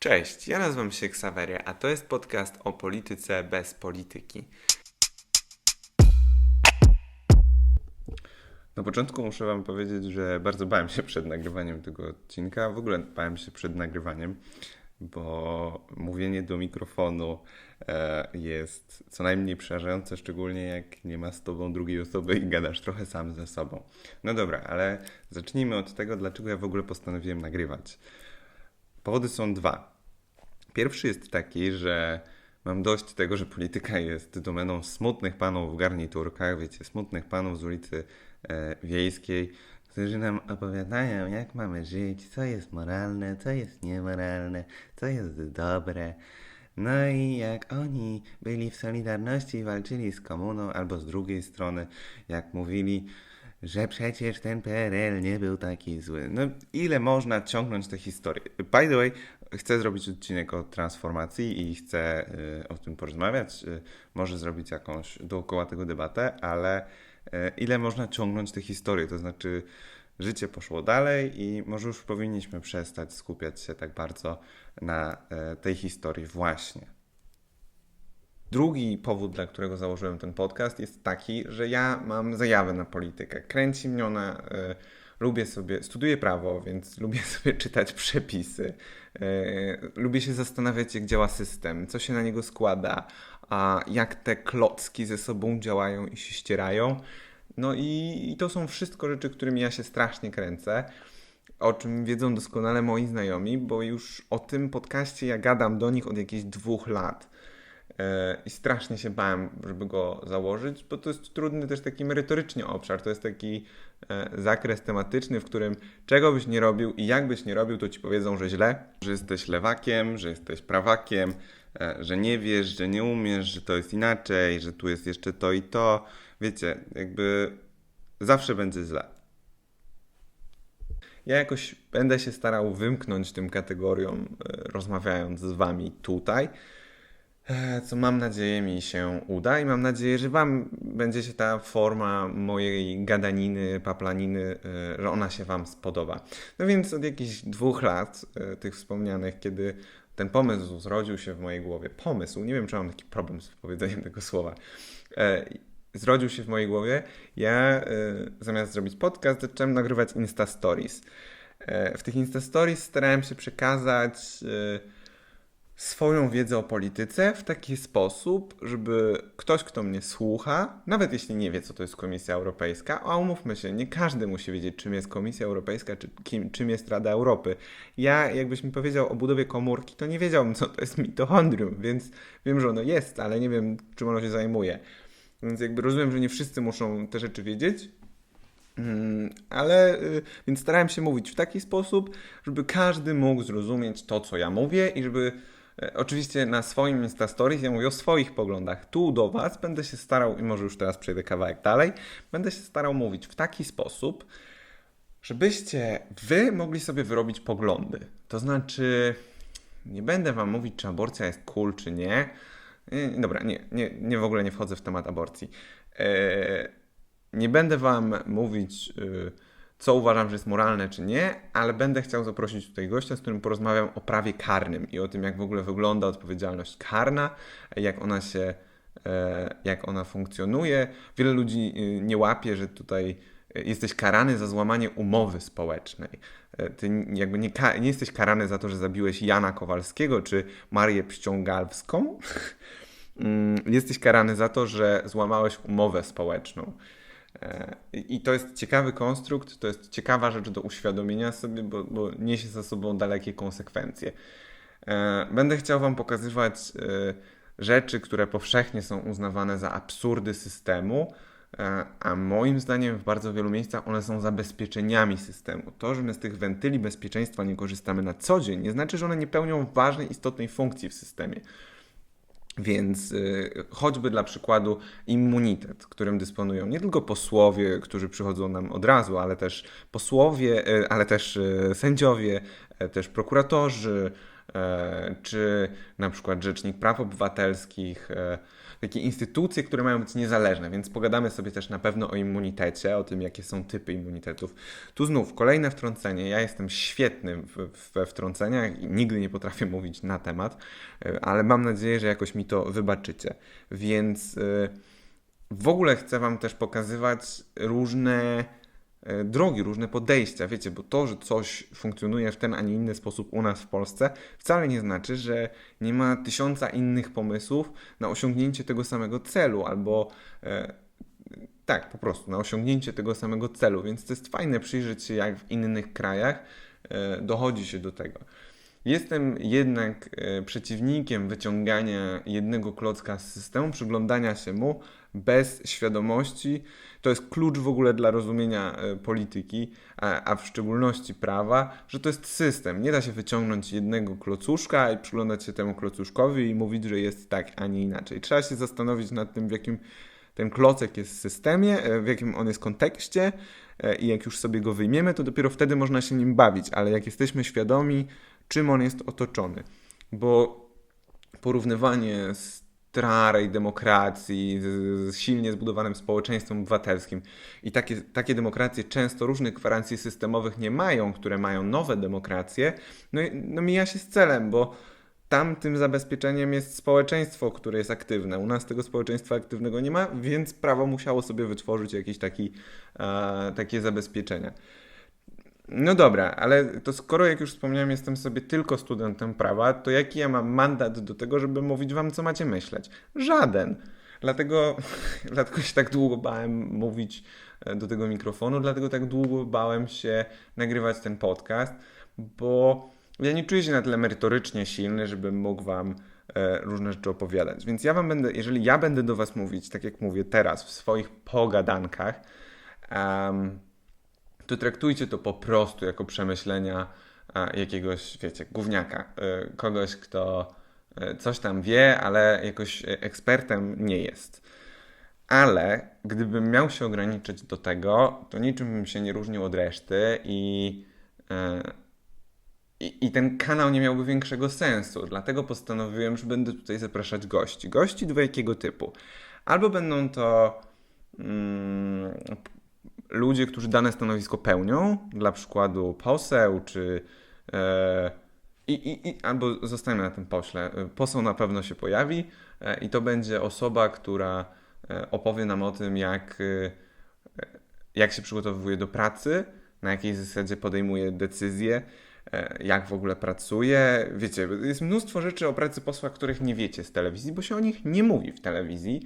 Cześć, ja nazywam się Ksawery, a to jest podcast o polityce bez polityki. Na początku muszę Wam powiedzieć, że bardzo bałem się przed nagrywaniem tego odcinka. W ogóle bałem się przed nagrywaniem, bo mówienie do mikrofonu e, jest co najmniej przerażające, szczególnie jak nie ma z Tobą drugiej osoby i gadasz trochę sam ze sobą. No dobra, ale zacznijmy od tego, dlaczego ja w ogóle postanowiłem nagrywać. Powody są dwa. Pierwszy jest taki, że mam dość tego, że polityka jest domeną smutnych panów w garniturkach, wiecie, smutnych panów z ulicy e, Wiejskiej, którzy nam opowiadają, jak mamy żyć, co jest moralne, co jest niemoralne, co jest dobre. No i jak oni byli w Solidarności i walczyli z komuną, albo z drugiej strony, jak mówili, że przecież ten PRL nie był taki zły. No ile można ciągnąć tę historię? By the way, chcę zrobić odcinek o transformacji i chcę y, o tym porozmawiać. Y, może zrobić jakąś dookoła tego debatę, ale y, ile można ciągnąć tę historię? To znaczy, życie poszło dalej i może już powinniśmy przestać skupiać się tak bardzo na tej historii właśnie. Drugi powód, dla którego założyłem ten podcast, jest taki, że ja mam zajawę na politykę. Kręci mnie ona. Y, lubię sobie, studiuję prawo, więc lubię sobie czytać przepisy. Y, lubię się zastanawiać, jak działa system, co się na niego składa, a jak te klocki ze sobą działają i się ścierają. No i, i to są wszystko rzeczy, którymi ja się strasznie kręcę o czym wiedzą doskonale moi znajomi, bo już o tym podcaście ja gadam do nich od jakichś dwóch lat. E, i strasznie się bałem, żeby go założyć, bo to jest trudny też taki merytorycznie obszar. To jest taki e, zakres tematyczny, w którym czego byś nie robił i jak byś nie robił, to ci powiedzą, że źle, że jesteś lewakiem, że jesteś prawakiem, e, że nie wiesz, że nie umiesz, że to jest inaczej, że tu jest jeszcze to i to. Wiecie, jakby zawsze będzie źle. Ja jakoś będę się starał wymknąć tym kategoriom, rozmawiając z wami tutaj. E, co mam nadzieję mi się uda i mam nadzieję, że Wam będzie się ta forma mojej gadaniny, paplaniny, e, że ona się Wam spodoba. No więc od jakichś dwóch lat, e, tych wspomnianych, kiedy ten pomysł zrodził się w mojej głowie, pomysł, nie wiem czy mam taki problem z powiedzeniem tego słowa, zrodził się w mojej głowie, ja zamiast zrobić podcast, zacząłem nagrywać Insta Stories. W tych Insta Stories starałem się przekazać swoją wiedzę o polityce w taki sposób, żeby ktoś, kto mnie słucha, nawet jeśli nie wie, co to jest Komisja Europejska, a umówmy się, nie każdy musi wiedzieć, czym jest Komisja Europejska, czy kim, czym jest Rada Europy. Ja, jakbyś mi powiedział o budowie komórki, to nie wiedziałbym, co to jest mitochondrium, więc wiem, że ono jest, ale nie wiem, czym ono się zajmuje. Więc jakby rozumiem, że nie wszyscy muszą te rzeczy wiedzieć, mm, ale y, więc starałem się mówić w taki sposób, żeby każdy mógł zrozumieć to, co ja mówię i żeby oczywiście na swoim Insta Stories ja mówię o swoich poglądach. Tu do Was będę się starał, i może już teraz przejdę kawałek dalej, będę się starał mówić w taki sposób, żebyście Wy mogli sobie wyrobić poglądy. To znaczy, nie będę Wam mówić, czy aborcja jest cool, czy nie. Dobra, nie, nie, nie w ogóle nie wchodzę w temat aborcji. E, nie będę Wam mówić. Yy, co uważam, że jest moralne czy nie, ale będę chciał zaprosić tutaj gościa, z którym porozmawiam o prawie karnym i o tym, jak w ogóle wygląda odpowiedzialność karna, jak ona się, e, jak ona funkcjonuje. Wiele ludzi e, nie łapie, że tutaj e, jesteś karany za złamanie umowy społecznej. Ty jakby nie, nie jesteś karany za to, że zabiłeś Jana Kowalskiego czy Marię Pściągalską. Mm, jesteś karany za to, że złamałeś umowę społeczną. E, I to jest ciekawy konstrukt, to jest ciekawa rzecz do uświadomienia sobie, bo, bo niesie za sobą dalekie konsekwencje. E, będę chciał Wam pokazywać e, rzeczy, które powszechnie są uznawane za absurdy systemu, a moim zdaniem w bardzo wielu miejscach one są zabezpieczeniami systemu. To, że my z tych wentyli bezpieczeństwa nie korzystamy na co dzień, nie znaczy, że one nie pełnią ważnej, istotnej funkcji w systemie. Więc y, choćby dla przykładu immunitet, którym dysponują nie tylko posłowie, którzy przychodzą nam od razu, ale też posłowie, y, ale też y, sędziowie, też prokuratorzy, czy na przykład Rzecznik Praw Obywatelskich. Takie instytucje, które mają być niezależne, więc pogadamy sobie też na pewno o immunitecie, o tym, jakie są typy immunitetów. Tu znów kolejne wtrącenie. Ja jestem świetny we wtrąceniach i nigdy nie potrafię mówić na temat, e, ale mam nadzieję, że jakoś mi to wybaczycie. Więc e, w ogóle chcę Wam też pokazywać różne drogi, różne podejścia, wiecie, bo to, że coś funkcjonuje w ten, a nie inny sposób u nas w Polsce, wcale nie znaczy, że nie ma tysiąca innych pomysłów na osiągnięcie tego samego celu, albo e, tak, po prostu, na osiągnięcie tego samego celu, więc to jest fajne przyjrzeć się, jak w innych krajach e, dochodzi się do tego. Jestem jednak e, przeciwnikiem wyciągania jednego klocka z systemu, przyglądania się mu bez świadomości. To jest klucz w ogóle dla rozumienia e, polityki, a, w szczególności prawa, że to jest system. Nie da się wyciągnąć jednego klocuszka i przyglądać się temu klocuszkowi i mówić, że jest tak, a nie inaczej. Trzeba się zastanowić nad tym, w jakim ten klocek jest w systemie, e, w jakim on jest kontekście i jak już sobie go wyjmiemy, to dopiero wtedy można się nim bawić, ale jak jesteśmy świadomi, czym on jest otoczony. Bo porównywanie starej demokracji z, z silnie zbudowanym społeczeństwem obywatelskim i takie, takie demokracje często różnych gwarancji systemowych nie mają, które mają nowe demokracje, no, no mija się z celem, bo tam tym zabezpieczeniem jest społeczeństwo, które jest aktywne. U nas tego społeczeństwa aktywnego nie ma, więc prawo musiało sobie wytworzyć jakieś taki, e, takie zabezpieczenia. No dobra, ale to skoro, jak już wspomniałem, jestem sobie tylko studentem prawa, to jaki ja mam mandat do tego, żeby mówić wam, co macie myśleć? Żaden. Dlatego, dlatego się tak długo bałem mówić e, do tego mikrofonu, dlatego tak długo bałem się nagrywać ten podcast, bo ja nie czuję się na tyle merytorycznie silny, żebym mógł wam e, różne rzeczy opowiadać. Więc ja wam będę, jeżeli ja będę do was mówić, tak jak mówię teraz, w swoich pogadankach, um, to traktujcie to po prostu jako przemyślenia jakiegoś, wiecie, gówniaka, e, kogoś, kto e, coś tam wie, ale jakoś ekspertem nie jest. Ale gdybym miał się ograniczyć do tego, to niczym bym się nie różnił od reszty i, e, i, i ten kanał nie miałby większego sensu. Dlatego postanowiłem, że będę tutaj zapraszać gości. Gości dwojakiego typu. Albo będą to mm, ludzie, którzy dane stanowisko pełnią, dla przykładu poseł, czy e, i, i, i, albo zostańmy na tym pośle. Poseł na pewno się pojawi e, i to będzie osoba, która e, opowie nam o tym, jak, e, jak się przygotowuje do pracy, na jakiej zasadzie podejmuje decyzje, e, jak w ogóle pracuje. Wiecie, jest mnóstwo rzeczy o pracy posła, których nie wiecie z telewizji, bo się o nich nie mówi w telewizji,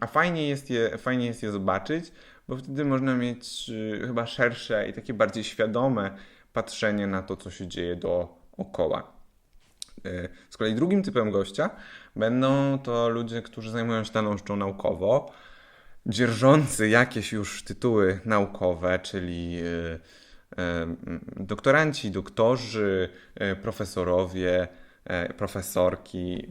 a fajnie jest je, fajnie jest je zobaczyć, bo wtedy można mieć y, chyba szersze i takie bardziej świadome patrzenie na to, co się dzieje dookoła. Y, z kolei drugim typem gościa będą to ludzie, którzy zajmują się daną rzeczą naukowo, dzierżący jakieś już tytuły naukowe, czyli y, doktoranci, doktorzy, profesorowie, profesorki,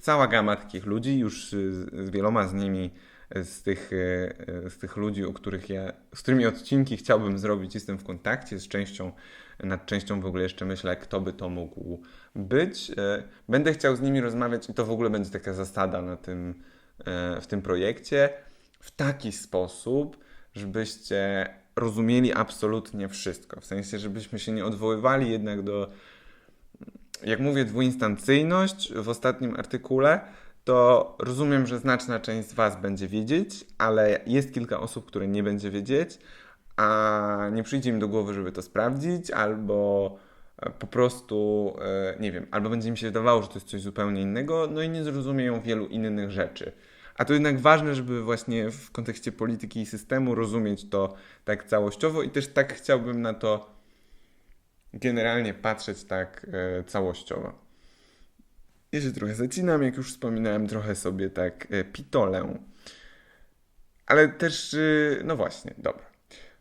cała gama takich ludzi, już z wieloma z nimi z tych, e, z tych ludzi, o których ja, z którymi odcinki chciałbym zrobić, jestem w kontakcie z częścią, nad częścią w ogóle jeszcze myślę, kto by to mógł być. E, będę chciał z nimi rozmawiać i to w ogóle będzie taka zasada na tym, e, w tym projekcie, w taki sposób, żebyście rozumieli absolutnie wszystko. W sensie, żebyśmy się nie odwoływali jednak do, jak mówię, dwuinstancyjność w ostatnim artykule, to rozumiem, że znaczna część z Was będzie wiedzieć, ale jest kilka osób, które nie będzie wiedzieć, a nie przyjdzie im do głowy, żeby to sprawdzić, albo e, po prostu, e, nie wiem, albo będzie im się wydawało, że to jest coś zupełnie innego, no i nie zrozumieją wielu innych rzeczy. A to jednak ważne, żeby właśnie w kontekście polityki i systemu rozumieć to tak całościowo i też tak chciałbym na to generalnie patrzeć tak e, całościowo. Się trochę zacinam, jak już wspominałem, trochę sobie tak e, pitolę. Ale też, e, no właśnie, dobra.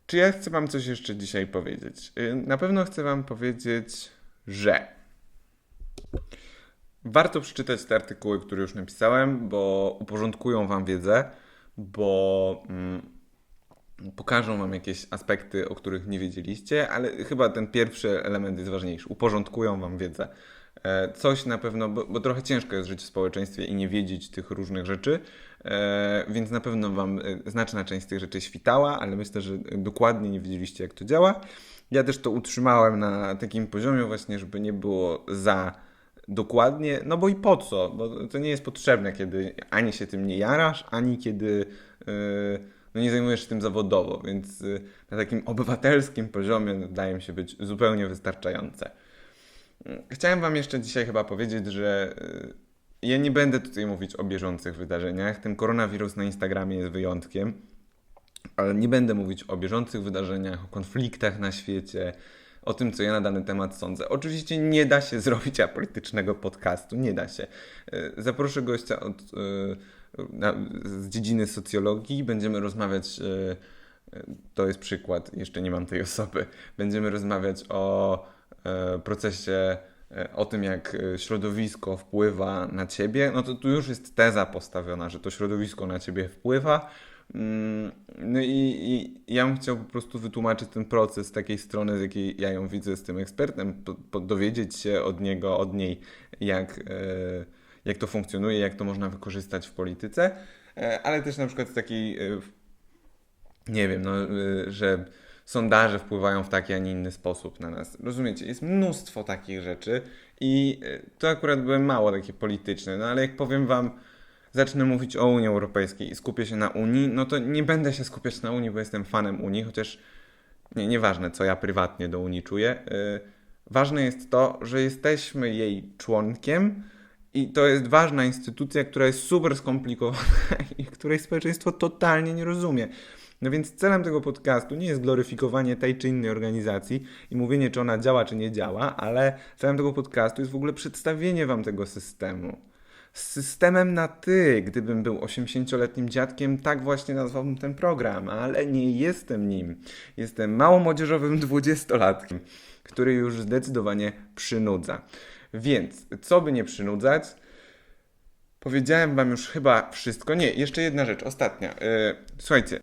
Czy ja chcę Wam coś jeszcze dzisiaj powiedzieć? E, na pewno chcę Wam powiedzieć, że warto przeczytać te artykuły, które już napisałem, bo uporządkują Wam wiedzę, bo mm, pokażą Wam jakieś aspekty, o których nie wiedzieliście, ale chyba ten pierwszy element jest ważniejszy. Uporządkują Wam wiedzę E, Coś na pewno, bo, bo trochę ciężko jest żyć w społeczeństwie i nie wiedzieć tych różnych rzeczy, e, więc na pewno Wam e, znaczna część z tych rzeczy świtała, ale myślę, że dokładnie nie wiedzieliście, jak to działa. Ja też to utrzymałem na takim poziomie właśnie, żeby nie było za dokładnie, no bo i po co? Bo to nie jest potrzebne, kiedy ani się tym nie jarasz, ani kiedy yy, no nie zajmujesz się tym zawodowo, więc yy, na takim obywatelskim poziomie wydaje mi się być zupełnie wystarczające. Chciałem Wam jeszcze dzisiaj chyba powiedzieć, że yy, ja nie będę tutaj mówić o bieżących wydarzeniach. Ten koronawirus na Instagramie jest wyjątkiem, ale nie będę mówić o bieżących wydarzeniach, o konfliktach na świecie, o tym, co ja na dany temat sądzę. Oczywiście nie da się zrobić apolitycznego podcastu, nie da się. Yy, Zaproszę gościa od, yy, na, z dziedziny socjologii, będziemy rozmawiać. Yy, to jest przykład, jeszcze nie mam tej osoby. Będziemy rozmawiać o e, procesie, e, o tym, jak e, środowisko wpływa na ciebie. No to tu już jest teza postawiona, że to środowisko na ciebie wpływa. Mm, No i, i ja bym chciał po prostu wytłumaczyć ten proces z takiej strony, z jakiej ja ją widzę z tym ekspertem, po, po, dowiedzieć się od niego, od niej, jak, e, jak to funkcjonuje, jak to można wykorzystać w polityce, e, ale też na przykład z takiej e, nie wiem, no, że sondaże wpływają w taki, a nie inny sposób na nas. Rozumiecie? Jest mnóstwo takich rzeczy i to akurat były mało takie polityczne, no ale jak powiem wam, zacznę mówić o Unii Europejskiej i skupię się na Unii, no to nie będę się skupiać na Unii, bo jestem fanem Unii, chociaż nie, nieważne, co ja prywatnie do Unii czuję. y, Ważne jest to, że jesteśmy jej członkiem i to jest ważna instytucja, która jest super skomplikowana i której społeczeństwo totalnie nie rozumie. No więc celem tego podcastu nie jest gloryfikowanie tej czy innej organizacji i mówienie, czy ona działa, czy nie działa, ale celem tego podcastu jest w ogóle przedstawienie wam tego systemu. Z systemem na ty, gdybym był 80-letnim dziadkiem, tak właśnie nazwałbym ten program, ale nie jestem nim. Jestem małomłodzieżowym 20-latkiem, który już zdecydowanie przynudza. Więc, co by nie przynudzać, powiedziałem wam już chyba wszystko. Nie, jeszcze jedna rzecz, ostatnia. Yy, słuchajcie,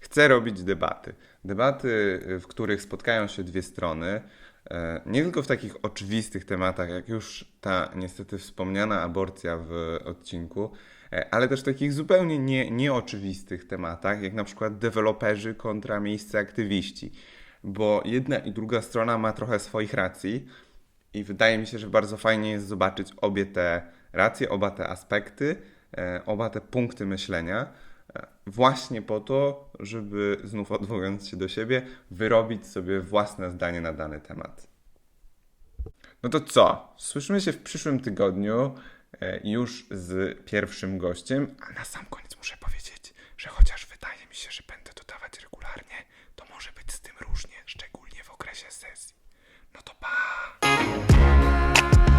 chcę robić debaty. Debaty, w których spotkają się dwie strony. E, Nie tylko w takich oczywistych tematach, jak już ta niestety wspomniana aborcja w odcinku, e, ale też w takich zupełnie nie, nieoczywistych tematach, jak na przykład deweloperzy kontra miejsce aktywiści. Bo jedna i druga strona ma trochę swoich racji i wydaje mi się, że bardzo fajnie jest zobaczyć obie te racje, oba te aspekty, e, oba te punkty myślenia, właśnie po to, żeby znów odwołując się do siebie, wyrobić sobie własne zdanie na dany temat. No to co? Słyszymy się w przyszłym tygodniu e, już z pierwszym gościem, a na sam koniec muszę powiedzieć, że chociaż wydaje mi się, że będę dodawać regularnie, to może być z tym różnie, szczególnie w okresie sesji. No to pa!